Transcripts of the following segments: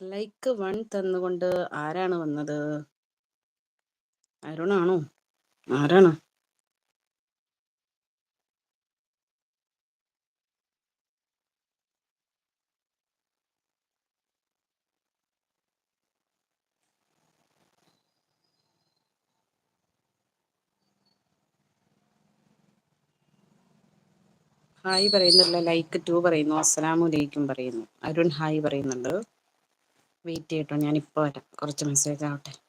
Like one തന്നുകൊണ്ട് ആരാണ് വന്നത്? അരുണാണോ? ആരാണ്? ഹായ് പറയുന്നില്ല ലൈക്ക് ടു പറയുന്നു. അസ്സലാമലൈക്കും പറയുന്നു. അരുൺ ഹായ് പറയുന്നുണ്ട്. വെയിറ്റ് ചെയ്യട്ടോ. ഞാൻ ഇപ്പോൾ വരാം. കുറച്ച് മെസ്സേജ് ആവട്ടെ.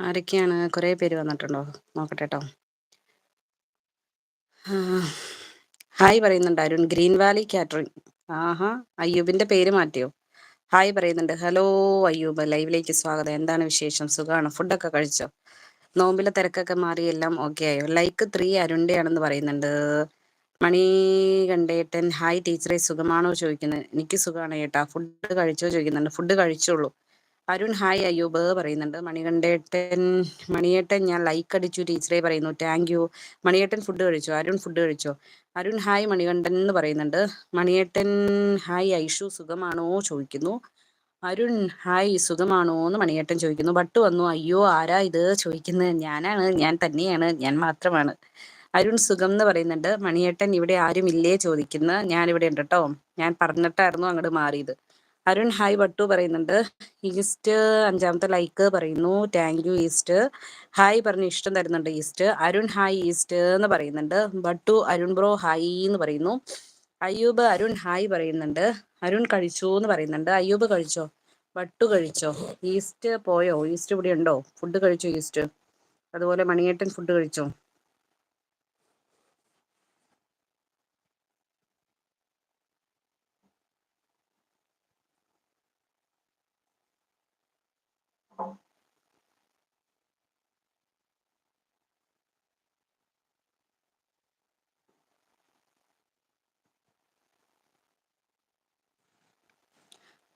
ആരൊക്കെയാണ്? കുറേ പേര് വന്നിട്ടുണ്ടോ? നോക്കട്ടെ കേട്ടോ ഹായ് പറയുന്നുണ്ട് അരുൺ. Green Valley Catering. ആഹാ അയ്യൂബിന്റെ പേര് മാറ്റിയോ? ഹായ് പറയുന്നുണ്ട്. ഹലോ അയ്യൂബ്. ലൈവിലേക്ക് സ്വാഗതം. എന്താണ് വിശേഷം? സുഖമാണ് ഫുഡൊക്കെ കഴിച്ചോ? നോമ്പിലെ തിരക്കൊക്കെ മാറി എല്ലാം ഓക്കെ ആയോ? ലൈക്ക് ത്രീ അരുണിന്റെ ആണെന്ന് പറയുന്നുണ്ട്. മണി കണ്ടേട്ടൻ ഹായ് ടീച്ചറെ സുഖമാണോ? ചോദിക്കുന്നത് എനിക്ക് സുഖമാണ് ചേട്ടാ ഫുഡ് കഴിച്ചോ? ചോദിക്കുന്നുണ്ട്. ഫുഡ് കഴിച്ചോളൂ. അരുൺ ഹായ് അയ്യൂബ് പറയുന്നുണ്ട്. മണികണ്ഠേട്ടൻ മണിയേട്ടൻ ഞാൻ ലൈക്ക് അടിച്ചു ടീച്ചറെ പറയുന്നു താങ്ക് യു മണിയേട്ടൻ ഫുഡ് കഴിച്ചോ? അരുൺ ഫുഡ് കഴിച്ചോ? അരുൺ ഹായ് മണികണ്ഠൻ എന്ന് പറയുന്നുണ്ട്. മണിയേട്ടൻ ഹായ് ഐഷു സുഖമാണോ? ചോദിക്കുന്നു. അരുൺ ഹായ് സുഖമാണോ എന്ന് മണിയേട്ടൻ ചോദിക്കുന്നു. ബട്ട് വന്നു അയ്യോ ആരാ ഇത്? ചോദിക്കുന്നത് ഞാനാണ് ഞാൻ തന്നെയാണ് ഞാൻ മാത്രമാണ്. അരുൺ സുഖം എന്ന് പറയുന്നുണ്ട്. മണിയേട്ടൻ ഇവിടെ ആരും ഇല്ലേ ഞാൻ ഇവിടെ ഉണ്ട് കേട്ടോ ഞാൻ പറഞ്ഞിട്ടായിരുന്നു അങ്ങോട്ട് മാറിയത്. അരുൺ ഹായ് വട്ടു പറയുന്നുണ്ട്. ഈസ്റ്റ് അഞ്ചാമത്തെ ലൈക്ക് പറയുന്നു. Thank you east. ഹായ് പറഞ്ഞ് ഇഷ്ടം തരുന്നുണ്ട് ഈസ്റ്റ്. അരുൺ ഹായ് ഈസ്റ്റ് എന്ന് പറയുന്നുണ്ട്. ബട്ടു അരുൺ ബ്രോ ഹായ് എന്ന് പറയുന്നു. അയ്യൂബ് അരുൺ ഹായ് പറയുന്നുണ്ട്. അരുൺ കഴിച്ചു എന്ന് പറയുന്നുണ്ട്. അയ്യൂബ് കഴിച്ചോ? വട്ടു കഴിച്ചോ? ഈസ്റ്റ് പോയോ? ഈസ്റ്റ് ഇവിടെ ഉണ്ടോ ഫുഡ് കഴിച്ചോ ഈസ്റ്റ്? അതുപോലെ മണിയേട്ടൻ ഫുഡ് കഴിച്ചോ?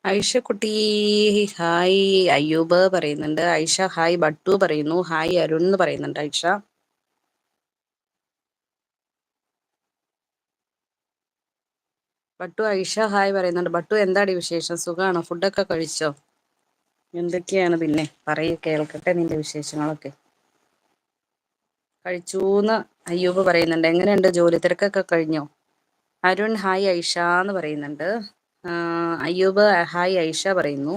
ഐഷ കുട്ടി ഹായ്. അയ്യൂബ് പറയുന്നുണ്ട്. ഐഷ ഹായ്. ബട്ടു പറയുന്നു. ഹായ് അരുൺ എന്ന് പറയുന്നുണ്ട് ഐഷ. ബട്ടു ഐഷ ഹായ് പറയുന്നുണ്ട്. ബട്ടു എന്താടി വിശേഷം? സുഖമാണോ ഫുഡൊക്കെ കഴിച്ചോ? എന്തൊക്കെയാണ് പിന്നെ? പറയൂ കേൾക്കട്ടെ നിന്റെ വിശേഷങ്ങളൊക്കെ. കഴിച്ചൂന്ന് അയ്യൂബ് പറയുന്നുണ്ട്. എങ്ങനെയുണ്ട് ജോലി തിരക്കൊക്കെ കഴിഞ്ഞോ? അരുൺ ഹായ് ഐഷ എന്ന് പറയുന്നുണ്ട്. അയ്യൂബ് ഹായ് ഐഷ പറയുന്നു.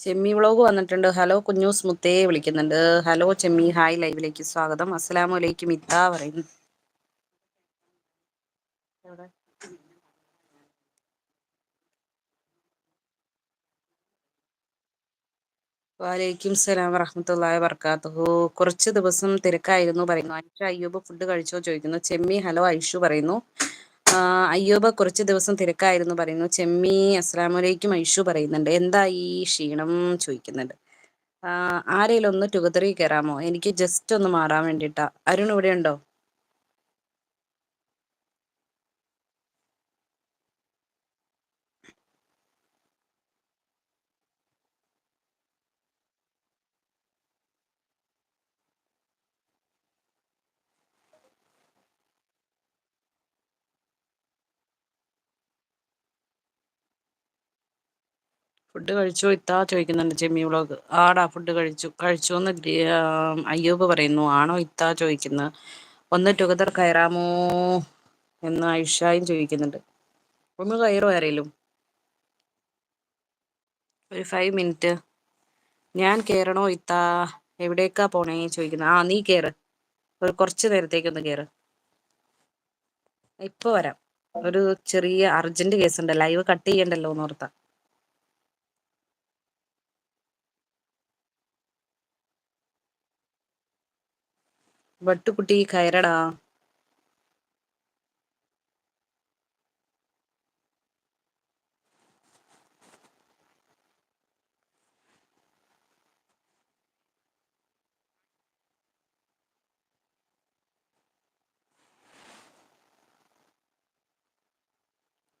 ചെമ്മി വ്ളോഗ് വന്നിട്ടുണ്ട്. ഹലോ കുഞ്ഞൂസ് മുത്തേ വിളിക്കുന്നുണ്ട്. ഹലോ ചെമ്മി ഹായ് ലൈവിലേക്ക് സ്വാഗതം. അസ്സലാമു അലൈക്കും ഇത്താ പറയുന്നു. വാലൈക്കും സലാം വറഹമത്തല്ലാ വർക്കാത്തുഹു കുറച്ച് ദിവസം തിരക്കായിരുന്നു. പറയുന്നു ഐഷ അയ്യൂബ് ഫുഡ് കഴിച്ചോ? ചോദിക്കുന്നു. ചെമ്മി ഹലോ ഐഷു പറയുന്നു. അയ്യൂബ് കുറച്ച് ദിവസം തിരക്കായിരുന്നു. പറയുന്നു ചെമ്മി അസ്സലാമലൈക്കും ഐഷു പറയുന്നുണ്ട്. എന്താ ഈ ക്ഷീണം? ചോദിക്കുന്നുണ്ട്. ആരെങ്കിലും ഒന്ന് ടുഗദറി കയറാമോ? എനിക്ക് ജസ്റ്റ് ഒന്ന് മാറാൻ വേണ്ടിയിട്ടാ. അരുൺ ഇവിടെ ഉണ്ടോ? ഫുഡ് കഴിച്ചോ? ഇത്താ ചോദിക്കുന്നുണ്ട് ചെമ്മി വ്ളോഗ് ആടാ ഫുഡ് കഴിച്ചു. കഴിച്ചു എന്ന് അയ്യൂബ് പറയുന്നു. ആണോ ഇത്താ ചോദിക്കുന്നത് ഒന്ന് ടുഗദർ കയറാമോ എന്ന് ഐഷായും ചോദിക്കുന്നുണ്ട്. ഒന്ന് കയറോ ആരേലും? ഒരു ഫൈവ് മിനിറ്റ് ഞാൻ കയറണോ ഇത്താ? എവിടേക്കാ പോണേ? ചോദിക്കുന്നത് ആ നീ കയറ് ഒരു കുറച്ച് നേരത്തേക്കൊന്ന് കയറ് ഇപ്പൊ വരാം. ഒരു ചെറിയ അർജന്റ് കേസ് ഉണ്ട്. ലൈവ് കട്ട് ചെയ്യണ്ടല്ലോ എന്ന് ഓർത്താ. വട്ടുകുട്ടി കയറടാ.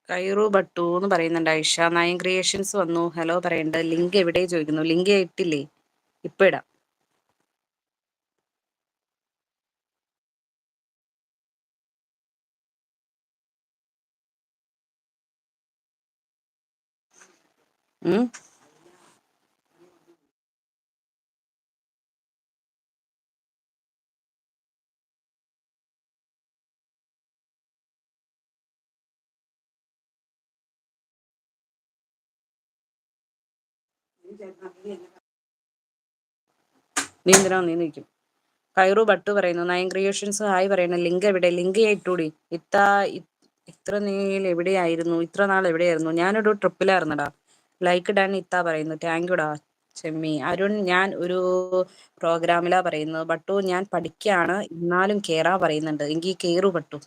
കൈറു ബട്ടു എന്ന് പറയുന്നുണ്ട് ഐഷ. നയൻ ക്രിയേഷൻസ് വന്നു. ഹലോ പറയുന്നുണ്ട് ലിങ്ക് എവിടെ ചോദിക്കുന്നു? ലിങ്ക് ഇട്ടില്ലേ ഇപ്പൊ ഇടാം. നീ എന്തിനാ നീ നിൽക്കും കൈറു ബട്ടു പറയുന്നു നയൻ ക്രിയേഷൻസ് ഹായ് പറയുന്നു ലിങ്ക് എവിടെ? ലിങ്ക് ഇട്ടൂടി. ഇത്ത ഇത്ര നീൾ എവിടെയായിരുന്നു? ഇത്ര നാൾ എവിടെയായിരുന്നു? ഞാനൊരു ട്രിപ്പിലായിരുന്നടാ. ലൈക്ക് ഡാൻ ഇത്ത പറയുന്നു താങ്ക് യുടാ ചെമ്മി. അരുൺ ഞാൻ ഒരു പ്രോഗ്രാമിലാ പറയുന്നത് ബട്ടു ഞാൻ പഠിക്കാണ് എന്നാലും കേറാ പറയുന്നുണ്ട് എങ്കിൽ കേറു ബട്ടു.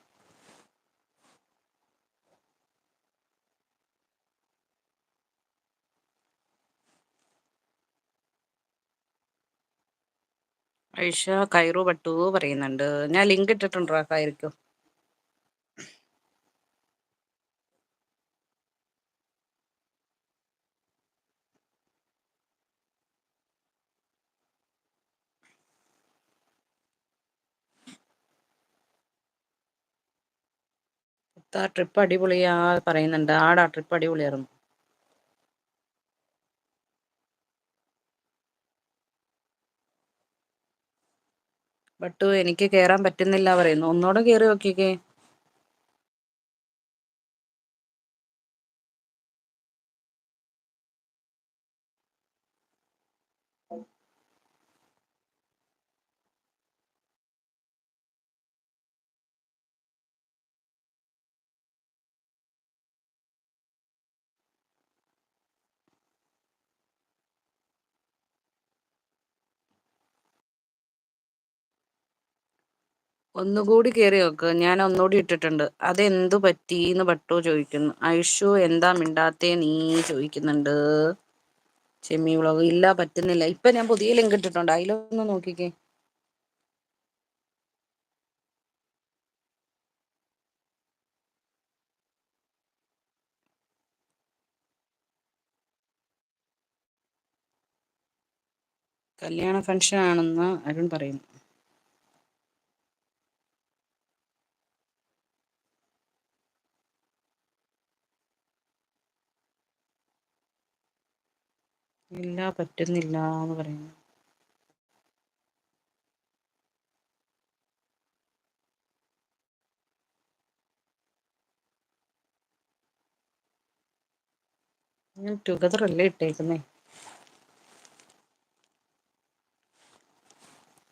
ഐഷ കൈറു ബട്ടു പറയുന്നുണ്ട്. ഞാൻ ലിങ്ക് ഇട്ടിട്ടുണ്ടോ കയറിക്കോ ട്രിപ്പ് അടിപൊളിയാ പറയുന്നുണ്ട് ആടാ ട്രിപ്പ് അടിപൊളിയായിരുന്നു. ബട്ടു എനിക്ക് കേറാൻ പറ്റുന്നില്ല പറയുന്നു. ഒന്നോടെ കേറി നോക്കിക്കേ. ഒന്നുകൂടി കയറി നോക്ക്. ഞാൻ ഒന്നുകൂടി ഇട്ടിട്ടുണ്ട്. അതെന്തു പറ്റീന്ന് പട്ടു ചോദിക്കുന്നു. ഐഷു എന്താ മിണ്ടാത്തേ നീ ചോദിക്കുന്നുണ്ട്. ചെമ്മി വ്ളോഗ് ഇല്ല പറ്റുന്നില്ല. ഇപ്പൊ ഞാൻ പുതിയ ലിങ്ക് ഇട്ടിട്ടുണ്ട്. അതിലൊന്ന് നോക്കിക്കേ. കല്യാണ ഫംഗ്ഷൻ ആണെന്ന് അരുൺ പറയുന്നു ഇല്ല പറ്റുന്നില്ല എന്ന് പറയുന്നു. ഞാൻ ടുഗദർ അല്ലേ ഇട്ടേക്കുന്നേ?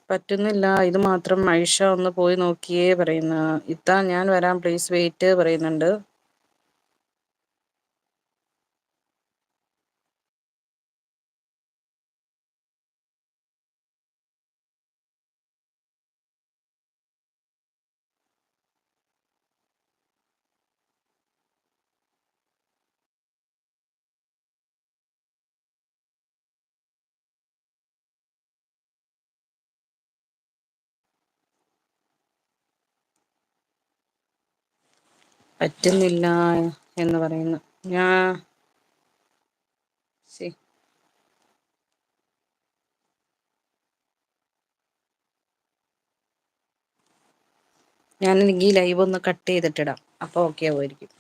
പറ്റുന്നില്ല. ഇത് മാത്രം ഐഷ ഒന്ന് പോയി നോക്കിയേ പറയുന്ന. ഇത്താ ഞാൻ വരാം. പ്ലീസ് വെയിറ്റ് പറയുന്നുണ്ട്. പറ്റുന്നില്ല എന്ന് പറയുന്നു. ഞാ സി ഞാനെനിക്ക് ഈ ലൈവ് ഒന്ന് കട്ട് ചെയ്തിട്ടിടാം. അപ്പോൾ ഓക്കെ ആവുമായിരിക്കും.